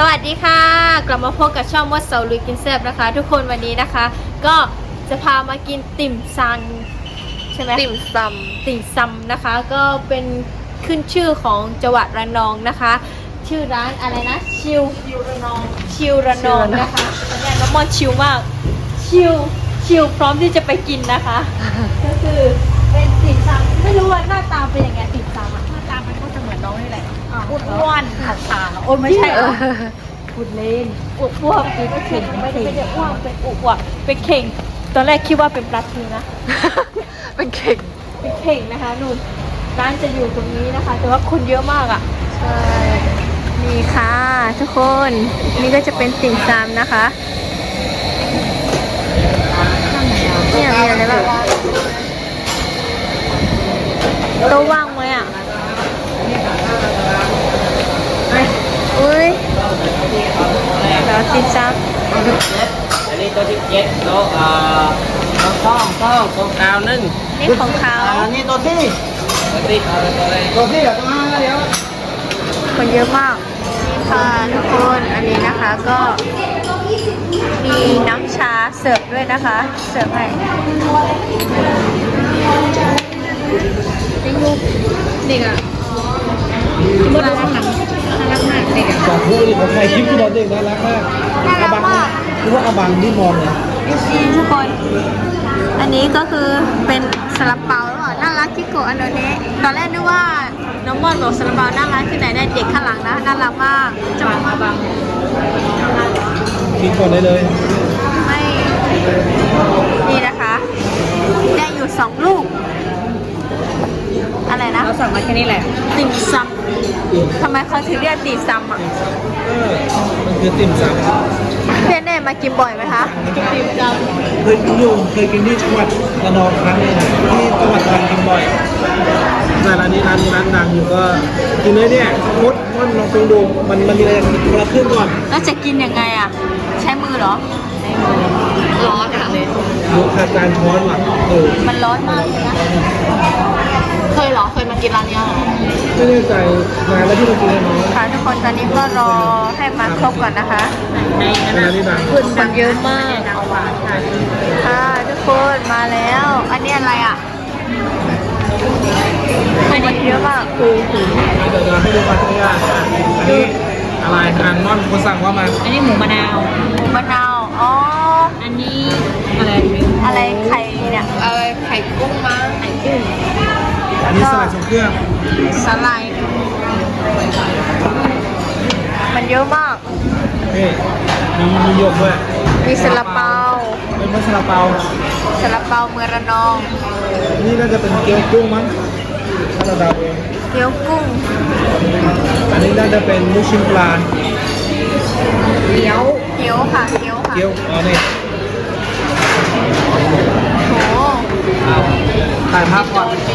สวัสดีค่ะ กลับมาพบกับช่องมดเสาลุยกินแซ่บนะคะ ทุกคนวันนี้นะคะ ก็จะพามากินติ่มซังใช่ไหมติ่มซติ่มซำนะคะ ก็เป็นขึ้นชื่อของจังหวัดระนองนะคะ ชื่อร้านอะไรนะ ชิวชิวระนองชิวระนองนะคะตอนนี้น้องมอนชิวมากชิวชิวพร้อมที่จะไปกินนะคะ ก็คือเป็นติ่มซำไม่รู้ว่าหน้าตาเป็นยังไงติ่ม อ้วนๆขาดๆโอ้ยไม่ใช่เหรอพูดเล่นอ้วกอ้วกคือไม่เข่งไม่ได้ไม่ได้อ้วกเป็นอ้วกเป็นเข่ง ตอนแรกคิดว่าเป็นปลาทูนะำเป็นเข่ง เป็นเข่งนะคะนู่นร้านจะอยู่ตรงนี้นะคะ แต่ว่าคนเยอะมากอะ ใช่นี่ค่ะทุกคน นี่ก็จะเป็นติ่มซำนะคะเนี่ยมีอะไรบ้างโต๊ะว่าง ไหมอะอุ้ยแล้วติ่มซำอันนี้ตัวที่เจ็ดโต๊ะอ่อตัวต้องต้องตัวกาวนึ่งนี่ของเขาอันนี้ตัวที่ตัวที่ตัวอะที่เดี๋ยวตัวห้าเดี๋ยวคนเยอะมากค่ะทุกคนอันนี้นะคะก็มีน้ำชาเสิร์ฟด้วยนะคะ เสิร์ฟให้เด็กอะน่ารักน่า รักมากเด็กอะสองคู่นี่ผมใครคลิปที่เราเด็กน่ารักมากน่ารักมากคือว่าอาบังที่มองเนี่ยนี่ทุกคน อันนี้ก็คือเป็นซาลาเปาหรือเปล่าน่ารักที่โกะอันนี้ตอนแรกนึกว่าน้องมอนบอกซาลาเปาน่ารักที่ไหนได้เด็กข้างหลังนะน่ารักมากจะมามาบังกินก่อนได้เลยไม่ นี่นะคะ ได้อยู่สองลูก อะไรนะ เราสั่งมาแค่นี้แหละ ติ่มซำ ทำไมเขาถึงเรียกติ่มซำอะเออมันคือติ่มซเพื่อนเน่มากินบ่อยไหมคะติ่มซำเคยกินอยู่เคยกินที่จังหวัดระนองครั้งหนึงนะที่จังหวัดตรังกินบ่อยแต่ร้านนี้ร้านนี้ร้านดังอยู่ก็กินเลยเนี่ยมดมดลองไปดูมันมันมีอะไรคนละครึ่งก่อนำแล้วจะกินยังไงอะ ใช้มือเหรอร้อนอะดูขาดการช้อนว่ะเออมันร้อนมากเลยนะเค ยเหรอ เคยมากินร้านเนี้ยเหรอ ไม่แน่ใจนานแล้วที่เรากินแล้วเนาะค่ะทุกคนตอนนี้ก็รอให้มาครบก่อนนะคะในร้านนี้ดังคนมันเยอะมากเอาหวานค่ะค่ะทุกคนมาแล้ว อันนี้อะไรอะคนเยอะมากเดี๋ยวจะให้ดูมาที่ย่างอันนี้อะไรอันนอนคนสั่งว่ามาอันนี้หมูมะนาวมะนาว อ๋อ อันนี้อะไรอะไรไข่เนี่ย อะไรไข่กุ้งมั้งไข่กุ้ง อันนี้สลัดทรงเครื่องสไลด์มันเยอะมาก นี่มีมีหยกด้วยมีซาลาเปาเป็นมัสลาเปา ซาลาเปาเมืองระนอง นี่น่าจะเป็นเกี๊ยวกุ้งมั้งถ้าเราเดาเองเกี๊ยวกุ้ง อันนี้น่าจะเป็นลูกชิ้นปลา เกี๊ยว เกี๊ยวค่ะ เกี๊ยวค่ะเกี๊ยวอ๋อนี่โหถ่ายภาพก่อนเพ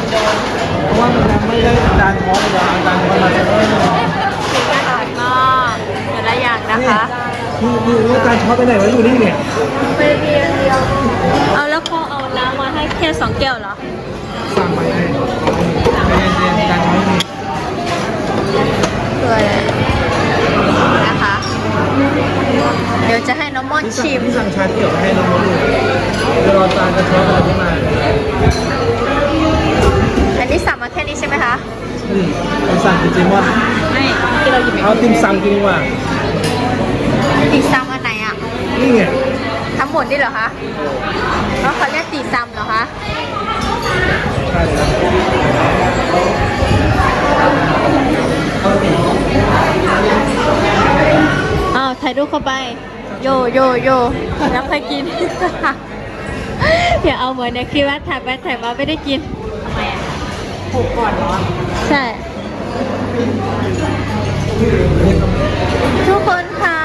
ราะว่ามันยังไม่ได้จานท้องเลยเอาจานท้องมาเอออร่อยมากแต่ละอย่างนะคะนี่นี่แล้วจานท้องไปไหนวะอยู่นี่เนี่ยไปเรียงเดียว เอาแล้วเขาเอาน้ำมาให้แค่สองแก้วเหรอ สั่งไปให้ใจเย็นๆจานท้องไม่มีคือนะคะ เดี๋ยวจะให้น้องมอนชิม ที่สั่งชาเขียวให้น้องมดอยู่เดี๋ยวรอจานกระท้อนอะไรที่มา จริงๆว่าไม่ที่เราหยิบเอาติ่มซำกินดีกว่าตีซัมอันไหนอะ นี่ไงทั้งหมดนี่เหรอคะแล้วเขาเรียกตีซัมเหรอคะใช่เลยอ้าวถ่ายรูปเข้าไป โยโยโยแล้วค่อยกินอย่าเอาเหมือนในคลิปว่าถ่ายไปถ่ายมาไม่ได้กินทำไมอะผูกก่อนเหรอ ใช่ ทุกคนคะ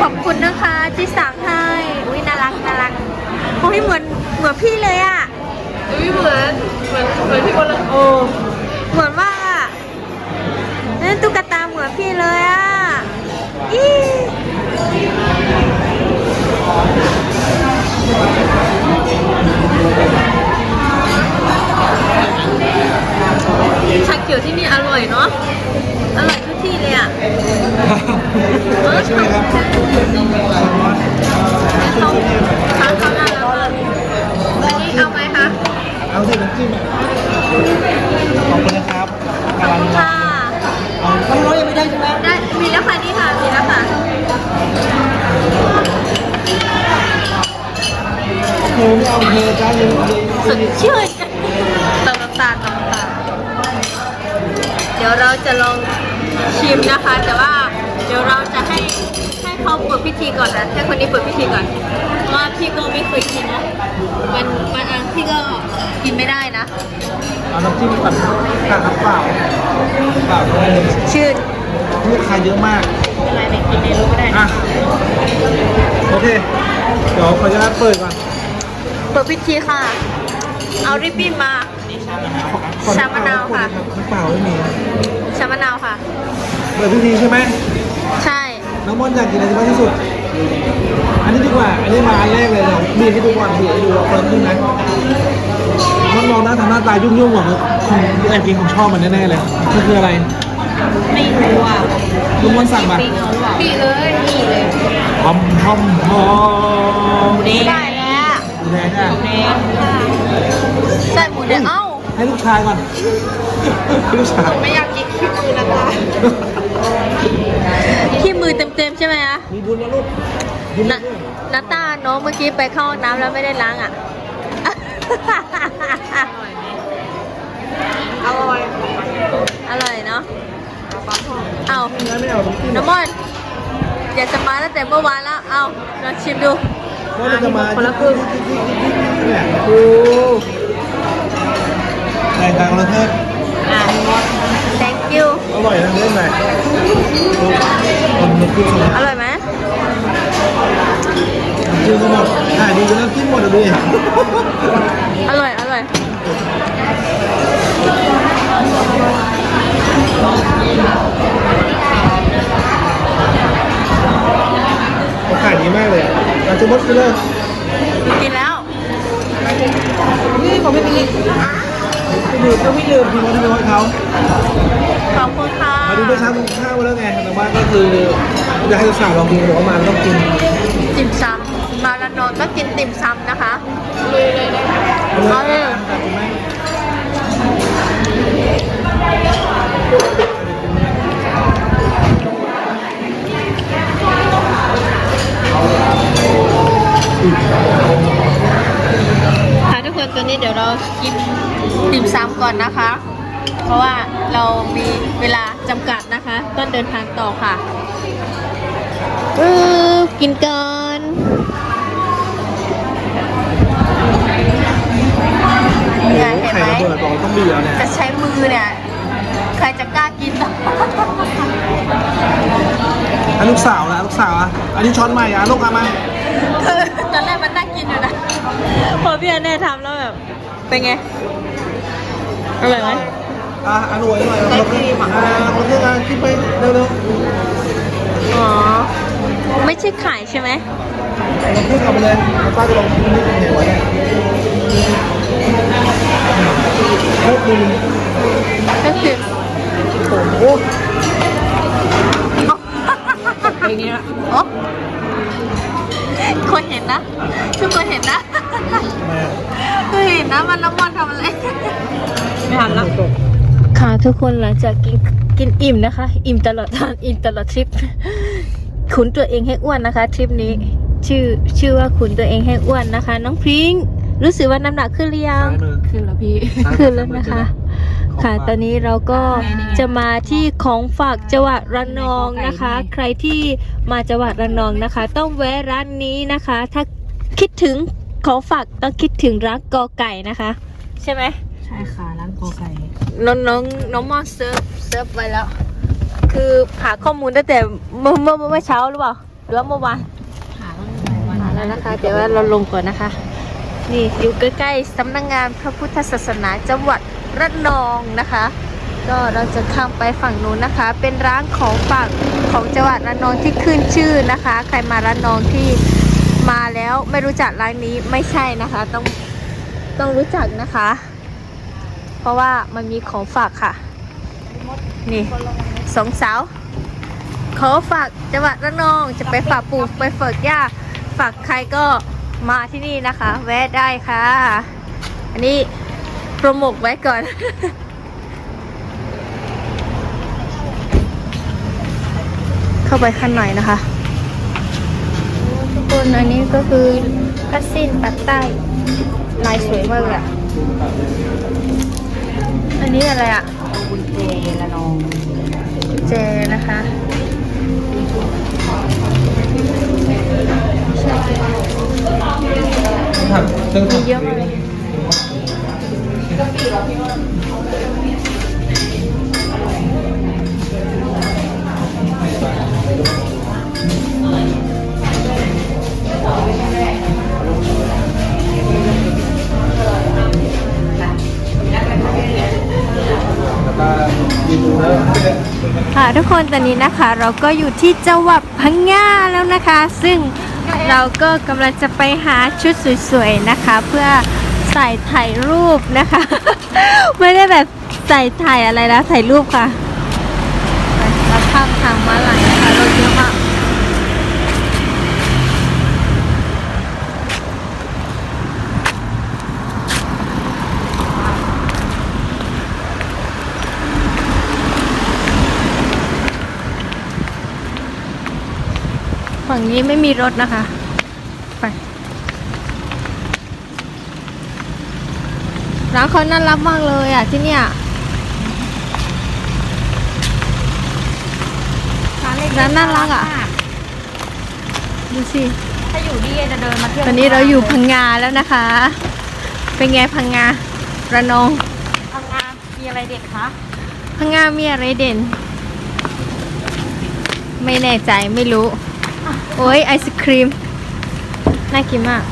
ขอบคุณนะคะที่สั่งให้อุ้ยน่ารักน่ารักโอ้ยเหมือนเหมือนพี่เลยอะอุ้ยเหมือนเหมือนเหมือนพี่คนละโอ้เหมือนมากอะนี่ตุ๊กตาเหมือนพี่เลยอะอี ชาเขียวที่นี่อร่อยเนาะ อร่อยทุกที่เลยอะเออใช่าเอาไหมคะเอาสิน้ำจิ้มขอบคุณนะครับขอบคุณค่ะเอาต้องร้อยยังไม่ได้ใช่ไหมได้ มีแล้วค่ะนี่ค่ะ มีแล้วค่ะโอ้ไม่เอาเธอจ้าเลยสดชื่น ดี๋ยวเราจะลองชิมนะคะ แต่ว่าเดี๋ยวเราจะให้ให้เขาเปิดพิธีก่อนนะให้คนนี้เปิดพิธีก่อนเพราะว่าพี่ก็ไม่เคยกินนะมันมันอันพี่ก็กินไม่ได้นะเอาน้ำจิ้มก่อนค่ะครับเปล่าเปล่าได้เลยชื่อลูกค้าเยอะมากอะไรในกินในรู้ก็ได้นะอะโอเคเดี๋ยวขออนุญาตเปิดก่อนเปิดพิธีค่ะ เอาริบบิ้นมาขอ ชามะนาวค่ะ น้ำเปล่าไม่มีชามะนาวค่ะ เปิดพิธีใช่ไหมใช่ น้องม่อนอยากกินอะไรมากที่สุด อันนี้ดีกว่า อันนี้มาอันแรกเลยเรามีให้ดูก่อนถือให้ดูว่าคนละครึ่งนะน้องๆนะทำหน้าตายุ่งๆเหมือนคนแอบกินของชอบมันแน่ๆเลยมันคืออะไรไม่รู้อะลุงม่อนสั่งมาปิ้งเอาหรอพี่เอ้ยนี่เลยหอมหอมหอมนี่ได้แล้วหมูแดงอะใส่หมูแดงเอ้า ให้ลูกชายก่อนให้ลูกชาย ไม่อยากกินขี้มือนะคะขี้มือเต็มๆใช่ไหมอะมีบุญนะลูกบุญนานะด้วยนาตาน้องเมื่อกี้ไปเข้าห้องน้ำแล้วไม่ได้ล้างอะ อร่อยอร่อยเนาะเอางั้นไม่เอาน้ำจิ้มน้ำมอนอยากจะมาตั้งแต่เมื่อวานแล้ว เอาลองชิมดู เพราะเราจะมาคนละครึ่ง เนี่ยโอ้ แตงต่างประเทศอะ thank you อร่อยนะเล่นไหนคนละครึ่งสองอร่อยไหมจิ้มก็หมดถ่ายดีจนน้ำจิ้มหมดเลยอร่อย อร่อยเขาขายดีมากเลยเราจะมดไปเลยกินแล้วนี่เขาไม่มี ไม่ลืมก็ไม่ลืมพี่มดที่มดเขาขอบคุณค่ะมาดูเมื่อเช้ากินข้าวมาแล้วไงแต่ว่าก็คืออยากให้สาวลองกินบอกว่ามาต้องกินติ่มซำมาละนอนต้องกินติ่มซำนะคะเอาเลยค่ะทุกคนตอนนี้เดี๋ยวเรากิน ติ่มซำก่อนนะคะ เพราะว่าเรามีเวลาจำกัดนะคะ ต้องเดินทางต่อค่ะเออกินก่อนเนี่ยเห็นไข่ไหมระเบิดบอกต้องบีบแล้วเนี่ยจะใช้มือเนี่ย ใครจะกล้ากินต่ออันลูกสาวนะลูกสาวอะ อันนี้ช้อนใหม่อะลูกเอามาคือตอนแรกมันนั่งกินอยู่นะ พอพี่อันแน่ทำแล้วแบบ เป็นไง อร่อยไหมอะอันหน่วยหน่อยคนละครึ่งอะคนละครึ่งอะขึ้นไปเร็วอ๋อ ไม่ใช่ขายใช่ไหมๆคนละครึ่งเอาไปเลยป้าจะลองกินนิดหนึ่งเหนียวไว้โคตรดีก็คือโอ้โหอย่างเงี้ยโอ้คนเห็นนะทุกคนเห็นนะคือเห็นนะมันน้ำมันทำอะไร ไม่ทันแล้วค่ะทุกคนหลังจากกินกินอิ่มนะคะ อิ่มตลอดทางอิ่มตลอดทริป ขุนตัวเองให้อ้วนนะคะ ทริปนี้ชื่อชื่อว่าขุนตัวเองให้อ้วนนะคะ น้องพริ้งรู้สึกว่าน้ำหนักขึ้นหรือยังซ้ายมือขึ้นแล้วพี่ขึ้นแล้วนะคะ ค่ะตอนนี้เราก็จะมาที่ของฝากจังหวัดระนองนะคะ ใครที่มาจังหวัดระนองนะคะ ต้องแวะร้านนี้นะคะ ถ้าคิดถึงของฝากต้องคิดถึงร้านกอไก่นะคะ ใช่ไหมใช่ค่ะ ร้านโกไก่น้องน้องน้องมอสเซิร์ฟเซิร์ฟไว้แล้ว คือหาข้อมูลตั้งแต่เมื่อเมื่อเมื่อเช้าหรือเปล่าหรือว่าเมื่อวานหาตั้งหายวันแล้วนะคะ เดี๋ยวว่าเราลงก่อนนะคะ นี่อยู่ใกล้ๆสำนักงานพระพุทธศาสนาจังหวัดระนองนะคะ ก็เราจะข้ามไปฝั่งนู้นนะคะ เป็นร้านของฝากของจังหวัดระนองที่ขึ้นชื่อนะคะ ใครมาระนองที่มาแล้วไม่รู้จักร้านนี้ไม่ใช่นะคะ ต้องต้องรู้จักนะคะ เพราะว่ามันมีของฝากค่ะ นี่สองสาวขอฝากจังหวัดระนองจะไปฝากปู่ไปฝากย่าฝากใครก็มาที่นี่นะคะ แวะได้ค่ะ อันนี้โปรโมทไว้ก่อน เข้าไปข้างในนะคะทุกคนอันนี้ก็คือกัสซินปัตใต้ลายสวยมากเลย อะอันนี้อะไรอะบุญเจละนองเจนะคะครับเครื่องมีทำเยอะมากเลย ค่ะทุกคนตอนนี้นะคะเราก็อยู่ที่จังหวัดพังงาแล้วนะคะ ซึ่งเราก็กำลังจะไปหาชุดสวยๆนะคะ เพื่อใส่ถ่ายรูปนะคะ ไม่ได้แบบใส่ถ่ายอะไรนะถ่ายรูปค่ะเราข้ามทางมาลายนะคะรถเยอะมากฝั่ งนี้ไม่มีรถนะคะ ไป ร้านเขาน่ารักมากเลยอะที่เนี่ย ร้านน่ารักอะดูสิ ถ้าอยู่นี่จะเดินมาเที่ยวตอนนี้เราอยู่พังงาแล้วนะคะ เป็นไงพังงาระนอง พังงามีอะไรเด็ดคะพังงามีอะไรเด่น ไม่แน่ใจไม่รู้ โอ้ยไอศครีม น่ากินมาก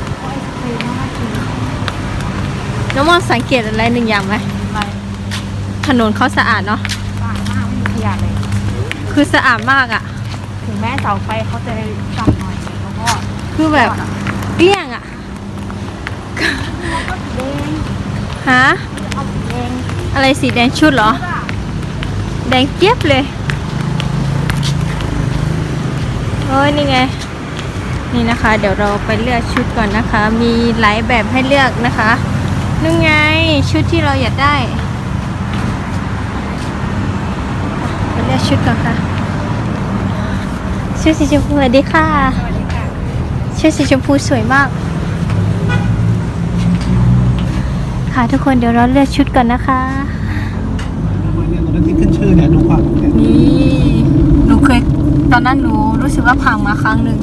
น้องมอนสังเกตอะไรหนึ่งอย่างไหมอะไรถนนเขาสะอาดเนาะสะอาดมากไม่มีขยะเลย คือสะอาดมากอะ่ะถึงแม้เสาไฟเขาจะต่ำหน่อยแล้วก็คือแบบเกลี้ยงอะ่ะเด้งฮะเอาเด้งอะไรสีแดงชุดเหรอ แดงเจี๊ยบเลย โอ้ยนี่ไง นี่นะคะ เดี๋ยวเราไปเลือกชุดก่อนนะคะ มีหลายแบบให้เลือกนะคะนู่นไงชุดที่เราอยากได้ไปเลือกชุดก่อนค่ะ ชุดสีชมพูสวัสดีค่ะสวัสดีค่ะ ชุดสีชมพูสวยมาก ค่ะทุกคนเดี๋ยวเราเลือกชุดก่อนนะคะเนี่ยตอนนั้นที่ขึ้นชื่อเนี่ยดูความเนี่ยนี่หนูเคย ตอนนั้นหนูรู้สึกว่าผ่านมาครั้งหนึ่ง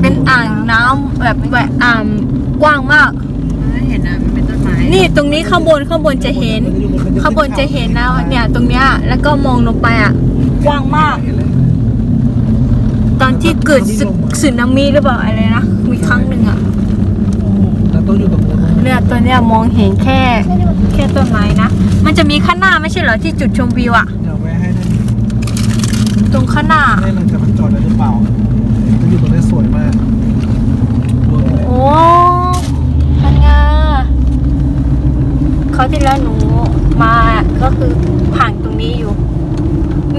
เป็นอ่างน้ำแบบแบบอ่างกว้างมาก เห็นนะมันเป็นต้นไม้นี่ตรงนี้ข้างบนข้างบนจะเห็น ข้างบนจะเห็นนะเนี่ยตรงเนี้ยแล้วก็มองลงไปอะกว้างมาก ตอนที่เกิดสึสึนามิหรือเปล่าอะไรนะมีครั้งหนึ่งอะแล้วต้องอยู่ตรงนู้นเนี่ยตัวเนี้ยมองเห็นแค่ แค่ต้นไม้นะ มันจะมีข้างหน้าไม่ใช่เหรอที่จุดชมวิวอะ เดี๋ยวแวะให้ได้ ตรงข้างหน้าให้มันจะมันจอดได้หรือเปล่าจะอยู่ตรงนี้สวยมากดูเลยโอ้พังงาเขาวที่แล้วหนูมาก็คือผ่านตรงนี้อยู่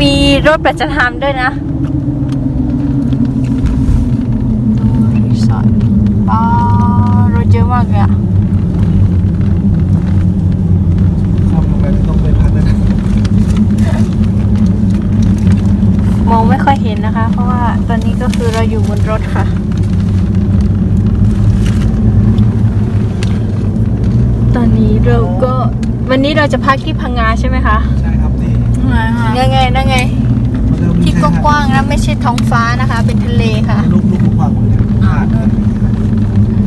มีรถประจำทางด้วยนะดูรีสอร์ทป้ารถเยอะมากเลยอะ เข้าโรงแรมต้องไปพักนะ มองไม่ค่อยเห็ นนะคะ เพราะว่าตอนนี้ก็คือเราอยู่บนรถค่ะ ตอนนี้เราก็วันนี้เราจะพักที่พังงาใช่ไหมคะใช่ครับนี่นั่นไงนั่นไงมันเริ่มมีที่กว้างๆนะไม่ใช่ท้องฟ้านะคะ เป็นทะเลค่ะลูกลูกกว้างเลยเนี่ยผ่านเลย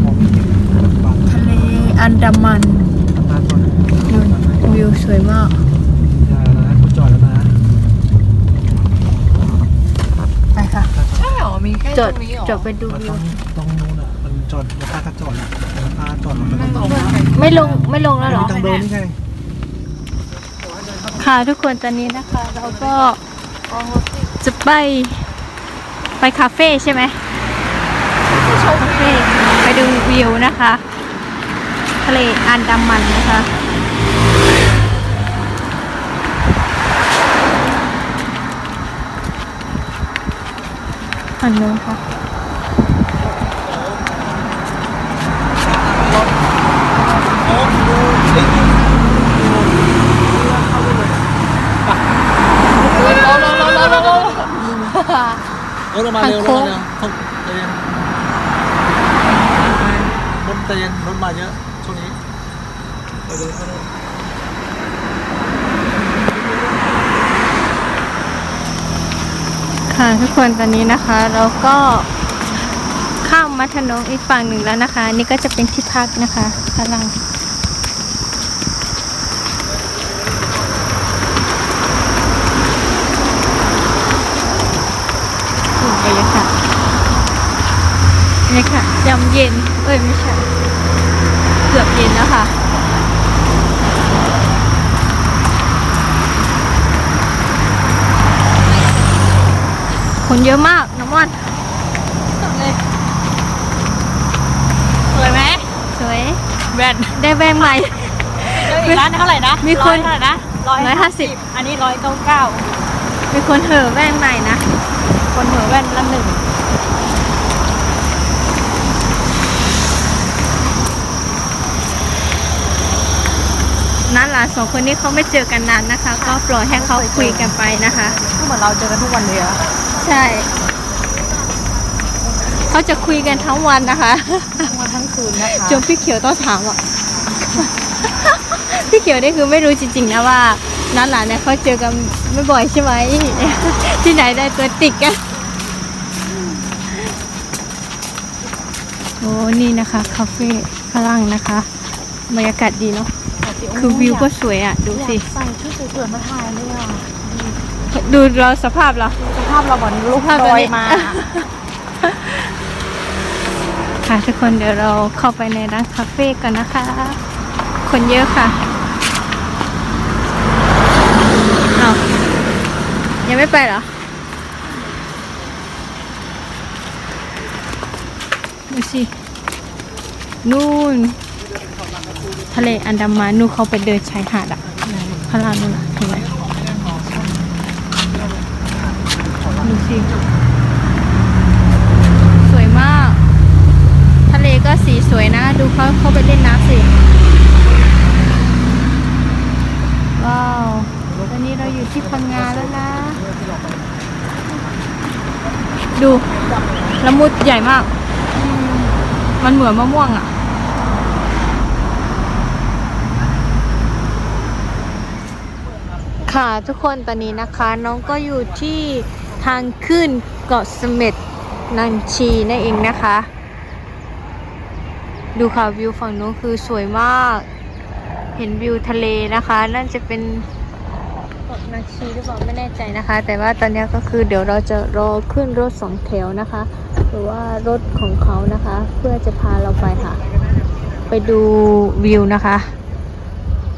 มองไม่เห็นบางทะเลอันดามันตาก่อนวิวสวยมาก อย่านะคุณจอดแล้วนะ ไป ค่ะ ใช่หรอ มีแค่จตอดรงนี้หรอจอดไปดูมันวิต้วองต้องนู้นอะ มันจอดแล้วป้าก็จอดอะแล้วป้าจอดมันก็ไม่ต้องลงนะไม่ลงไม่ลงแล้วเหรอมีทางเดินนี่ไงค่ะทุกคนตอนนี้นะคะ เราก็จะไปไปคาเฟ่ใช่ไหมคาเฟ่ไปดูวิวนะคะ ทะเลอันดามันนะคะ ฝั่งนู้นค่ะโอ้เรามาเร็วเรามาเร็วทุกเตียนบนเตียนรถมาเยอะช่วงนี้ไปดูเขาด้วย ค่ะทุกคนตอนนี้นะคะเราก็ข้ามมาถนนอีกฝั่งหนึ่งแล้วนะคะ นี่ก็จะเป็นที่พักนะคะพลังดูบรรยากาศนี่ค่ะยามเย็น เอ้ยไม่ใช่ เกือบเย็นแล้วค่ะ คนเยอะมากน้ำมันเลยสวยไหมสวยแบนได้แบงใหม่ อีกร้านเท่าไหร่นะมีคน ร้อยเท่าไหร่นะร้อยร้อยห้าสิบอันนี้ร้อยเก้าเก้ามีคนเหอะแบงใหม่นะคนหัวแว่นละหนึ่งนั้นหลานสองคนนี้เขาไม่เจอกันนานนะคะ ก็ปล่อยให้เขาคุยกันไปนะคะก็เหมือนเราเจอกันทุกวันเลยอะ ใช่ เขาจะคุยกันทั้งวันนะคะ ทั้งวันทั้งคืนนะคะจนพี่เขียวต้องถามอะพี่เขียวนี่คือไม่รู้จริงๆนะว่านัดหลานเนี่ยเขาเจอกันไม่บ่อยใช่ไหมที่ไหนได้ตัวติดกันโอ้นี่นะคะคาเฟ่ฝรั่งนะคะบรรยากาศดีเนาะคือวิวก็สวยอะ ดูสิอยากใส่ชุดสวยๆมาถ่ายเลยอะ ดูเราสภาพเรา สภาพเราเหมือนลูกภาพลแบบอยนี้มา ค่ะทุกคนเดี๋ยวเราเข้าไปในร้านคาเฟ่กันนะคะ คนเยอะค่ะเอาวยังไม่ไปเหรอดูสินู่น ทะเลอันดามันนู่นเขาไปเดินชายหาดอะพระรามนู่นอะเห็นไหม ดูสิสวยมาก ทะเลก็สีสวยนะ ดูเขาเขาไปเล่นน้ำสิ ว้าวตอนนี้เราอยู่ที่พังงาแล้วนะ ดูละมุดใหญ่มากมมันเหมือนมะม่วงอะค่ะทุกคนตอนนี้นะคะ น้องก็อยู่ที่ ทางขึ้นเกาะเสม็ดนันชีนั่นเองนะคะ ดูค่ะวิวฝั่งนู้นคือสวยมาก เห็นวิวทะเลนะคะ นั่นจะเป็นเกาะนันชีหรือเปล่าไม่แน่ใจนะคะ แต่ว่าตอนนี้ก็คือเดี๋ยวเราจะรอขึ้นรถสองแถวนะคะ หรือว่ารถของเขานะคะ เพื่อจะพาเราไปค่ะ ไปดูวิวนะคะ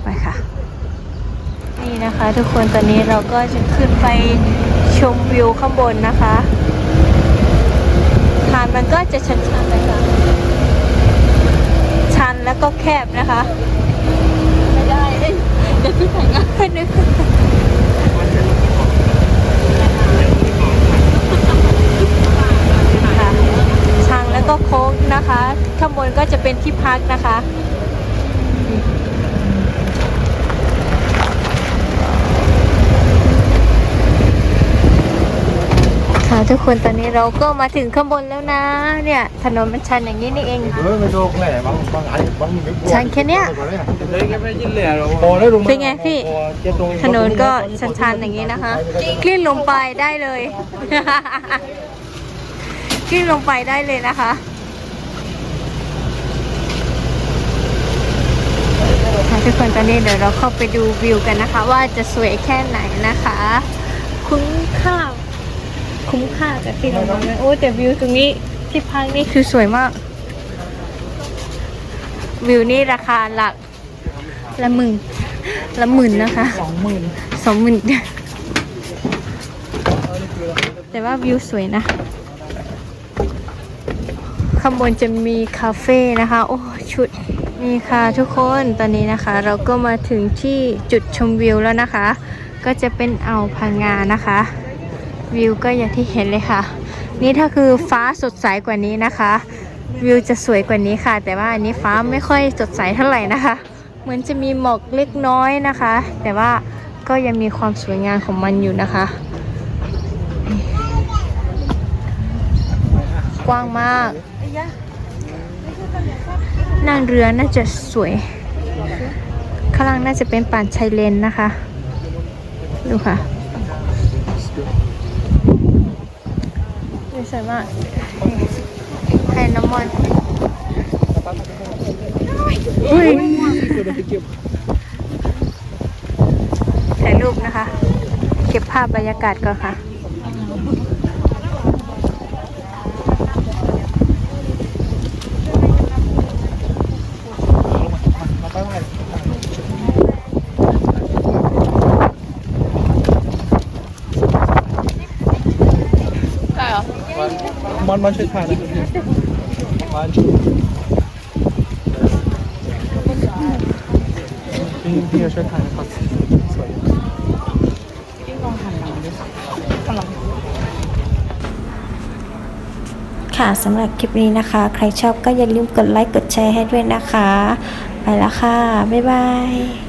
ไปค่ะ นี่นะคะทุกคนตอนนี้เราก็จะขึ้นไป ชมวิวข้างบนนะคะหาดมันก็จะชันๆเลยค่ะ ชันแล้วก็แคบนะคะ ไม่ได้เอ้ยเดี๋ยวพี่ถ่ายงานนึกชันแล้วก็โค้งนะคะ ข้างบนก็จะเป็นที่พักนะคะ ทุกคนตอนนี้เราก็มาถึงข้างบนแล้วนะ เนี่ย ถนนมันชันอย่างนี้นี่เองชันแค่เนี้ยเป็นไงพี่ ถนนก็ชันๆอย่างนี้นะคะกลิ้นลงไปได้เลยกลิ้นลงไปได้เลยนะคะค่ะทุกคนตอนนี้เดี๋ยวเราเข้าไปดูวิวกันนะคะ ว่าจะสวยแค่ไหนนะคะ คุ้มค่า คุ้มค่ากับที่เรามาโอ้แต่วิวตรงนี้ที่พักนี่คือสวยมาก วิวนี่ราคาหลักละหมื่นละหมื่นนะคะสองหมื่นสองหมื่นแต่ว่าวิวสวยนะ ข้างบนจะมีคาเฟ่นะคะ โอ้ชุดนี่ค่ะทุกคนตอนนี้นะคะ เราก็มาถึงที่จุดชมวิวแล้วนะคะ ก็จะเป็นอ่าวพังงานะคะ วิวก็อย่างที่เห็นเลยค่ะ นี่ถ้าคือฟ้าสดใสกว่านี้นะคะ วิวจะสวยกว่านี้ค่ะ แต่ว่าอันนี้ฟ้าไม่ค่อยสดใสเท่าไหร่นะคะ เหมือนจะมีหมอกเล็กน้อยนะคะ แต่ว่าก็ยังมีความสวยงามของมันอยู่นะคะ กว้างมาก นั่งเรือน่าจะสวย ข้างล่างน่าจะเป็นป่านชายเลนนะคะ ดูค่ะ สวยมากให้น้ำมันอุ้ยถ่ายรูปนะคะ เก็บภาพบรรยากาศก่อนค่ะ อนมอนช่วยถ่านะมอนพี่พี่ช่วยถ่ายนะครับสวยค่ะสำหรับคลิปนี้นะคะ ใครชอบก็อย่าลืมกดไลค์กดแชร์ให้ด้วยนะคะ ไปแล้วค่ะ บ๊ายบาย